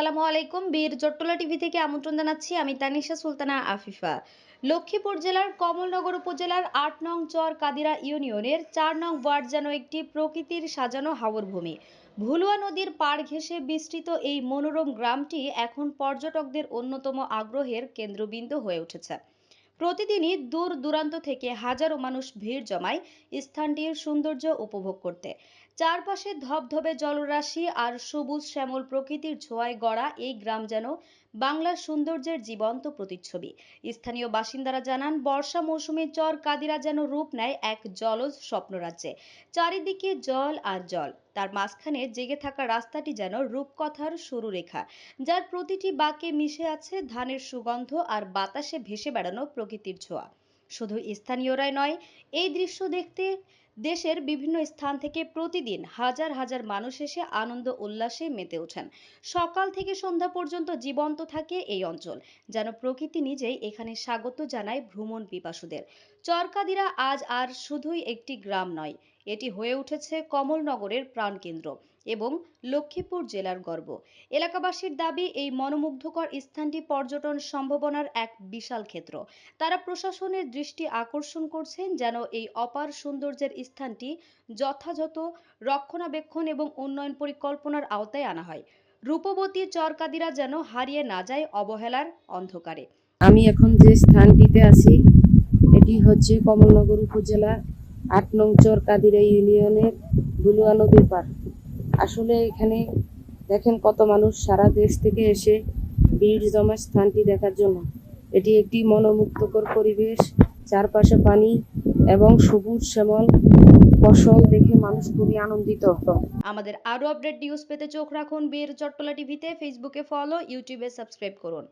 আসসালামু আলাইকুম। বীর জট্টলা টিভি থেকে আমন্ত্রণ জানাচ্ছি আমি তানিশা সুলতানা আফিফা। লক্ষ্মীপুর জেলার কমলনগর উপজেলার আট নং চর কাদিরা ইউনিয়নের চার নং ওয়ার্ড যেন একটি প্রকৃতির সাজানো হাওর ভূমি ভুলুয়া নদীর পাড় ঘেঁষে বিস্তৃত এই মনোরম গ্রামটি এখন পর্যটকদের অন্যতম আগ্রহের কেন্দ্রবিন্দু হয়ে উঠেছে। প্রতিদিনই দূর দূরান্ত থেকে হাজারো মানুষ ভিড় জমায় স্থানটির সৌন্দর্য উপভোগ করতে। চারপাশে ধবধবে জলরাশি আর সবুজ শ্যামল প্রকৃতির ছোঁয়ায় গড়া এই গ্রাম যেন বাংলার সৌন্দর্যের জীবন্ত প্রতিচ্ছবি। স্থানীয় বাসিন্দারা জানান, বর্ষা মৌসুমে চর কাদিরা যেন রূপ নেয় এক জলজ স্বপ্নরাজ্যে। চারিদিকে জল আর জল। তার মাঝখানে জেগে থাকা রাস্তাটি যেন রূপকথার সরুরেখা, যার প্রতিটি বাঁকে মিশে আছে ধানের সুগন্ধ আর বাতাসে ভেসে বেড়ানো প্রকৃতির ছোঁয়া। শুধু স্থানীয়রাই নয়, এই দৃশ্য দেখতে দেশের বিভিন্ন স্থান থেকে প্রতিদিন হাজার হাজার মানুষ এসে আনন্দ উল্লাসে মেতে ওঠেন। সকাল থেকে সন্ধ্যা পর্যন্ত জীবন্ত থাকে এই অঞ্চল, যেন প্রকৃতি নিজেই এখানে স্বাগত জানায় ভ্রমণ পিপাসুদের। চরকাদিরা আজ আর শুধুই একটি গ্রাম নয়, এটি হয়ে উঠেছে কমলনগরের প্রাণকেন্দ্র। এবং লক্ষ্মীপুর জেলার গর্ব। এলাকাবাসীর দাবি, এই মনোমুগ্ধকর স্থানটি পর্যটন সম্ভাবনার এক বিশাল ক্ষেত্র। তারা প্রশাসনের দৃষ্টি আকর্ষণ করছেন যেন এই অপার সৌন্দর্যের স্থানটি যথাযথ রক্ষণাবেক্ষণ এবং উন্নয়ন পরিকল্পনার আওতায় আনা হয়। রূপবতী চরকাদিরা যেন হারিয়ে না যায় অবহেলার অন্ধকারে। আমি এখন যে স্থানটিতে আছি, এটি হচ্ছে কমলনগর উপজেলা আট নং চর কাদিরা ইউনিয়নের বুলুয়া নদীর পার আসলে এখানে দেখেন কত মানুষ সারা দেশ থেকে এসে বীর জমা স্থানটি দেখার জন্য। এটি একটি মনোমুগ্ধকর পরিবেশ, চারপাশে পানি এবং সবুজ শ্যামল ফসল দেখে মানুষ খুবই আনন্দিত। আমাদের আরও আপডেট নিউজ পেতে চোখ রাখুন বীর চট্টলা টিভিতে ফেসবুকে ফলো ইউটিউবে সাবস্ক্রাইব করুন।